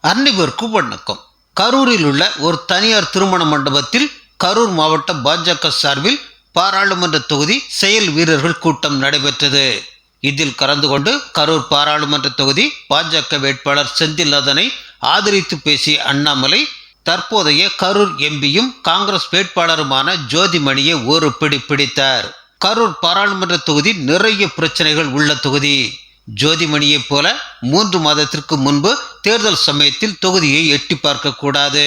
அன்னிவருக்கு வணக்கம் கரூரில் உள்ள ஒரு தனியார் திருமண மண்டபத்தில் கரூர் மாவட்ட பாஜக சார்பில் பாராளுமன்ற தொகுதி செயல் வீரர்கள் கூட்டம் நடைபெற்றது. இதில் கலந்து கொண்டு கரூர் பாராளுமன்ற தொகுதி பாஜக வேட்பாளர் செந்தில்நாதனை ஆதரித்து பேசிய அண்ணாமலை தற்போதைய கரூர் எம்பியும் காங்கிரஸ் வேட்பாளருமான ஜோதிமணியை ஒரு பிடி பிடித்தார். கரூர் பாராளுமன்ற தொகுதி நிறைய பிரச்சனைகள் உள்ள தொகுதி. ஜோதிமணியைப் போல மூன்று மாதத்திற்கு முன்பு தேர்தல் சமயத்தில் தொகுதியை எட்டி பார்க்கக்கூடாது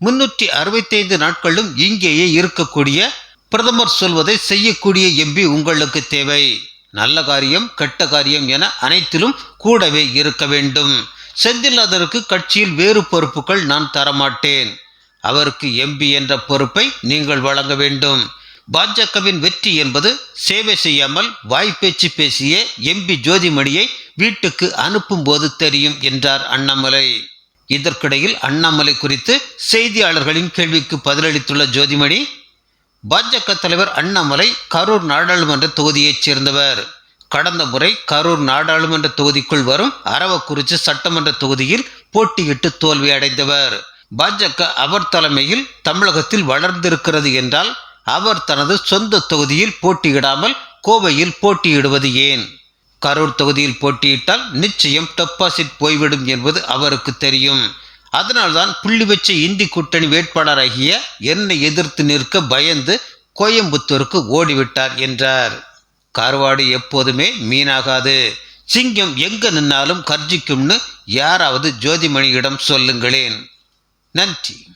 முன்னூற்றி அறுபத்தைந்து நாட்களும் இங்கேயே இருக்கக்கூடிய பிரதமர் சொல்வதை செய்யக்கூடிய எம்பி உங்களுக்கு தேவை. நல்ல காரியம் கெட்ட காரியம் என அனைத்திலும் கூடவே இருக்க வேண்டும். செந்தில்நாதருக்கு கட்சியில் வேறு பொறுப்புகள் நான் தரமாட்டேன். அவருக்கு எம்பி என்ற பொறுப்பை நீங்கள் வழங்க வேண்டும். பாஜகவின் வெற்றி என்பது சேவை செய்யாமல் வாய்ப்பேச்சு பேசிய எம்பி ஜோதிமணியை வீட்டுக்கு அனுப்பும் போது தெரியும் என்றார் அண்ணாமலை. இதற்கிடையில் அண்ணாமலை குறித்து செய்தியாளர்களின் கேள்விக்கு பதிலளித்துள்ள ஜோதிமணி பாஜக தலைவர் அண்ணாமலை கரூர் நாடாளுமன்ற தொகுதியைச் சேர்ந்தவர். கடந்த முறை கரூர் நாடாளுமன்ற தொகுதிக்குள் வரும் அரவக்குறிச்சி சட்டமன்ற தொகுதியில் போட்டியிட்டு தோல்வி அடைந்தவர் பாஜக அவர் தலைமையில் தமிழகத்தில் வளர்ந்திருக்கிறது என்றால் அவர் தனது சொந்த தொகுதியில் போட்டியிடாமல் கோவையில் போட்டியிடுவது ஏன்? கரூர் தொகுதியில் போட்டியிட்டால் நிச்சயம் டெபாசிட் போய்விடும் என்பது அவருக்கு தெரியும். அதனால்தான் புள்ளி வச்ச இந்தி கூட்டணி வேட்பாளராகிய என்னை எதிர்த்து நிற்க பயந்து கோயம்புத்தூருக்கு ஓடிவிட்டார் என்றார். கருவாடு எப்போதுமே மீனாகாது. சிங்கம் எங்க நின்னாலும் கர்ஜிக்கும்னு யாராவது ஜோதிமணியிடம் சொல்லுங்களேன். நன்றி.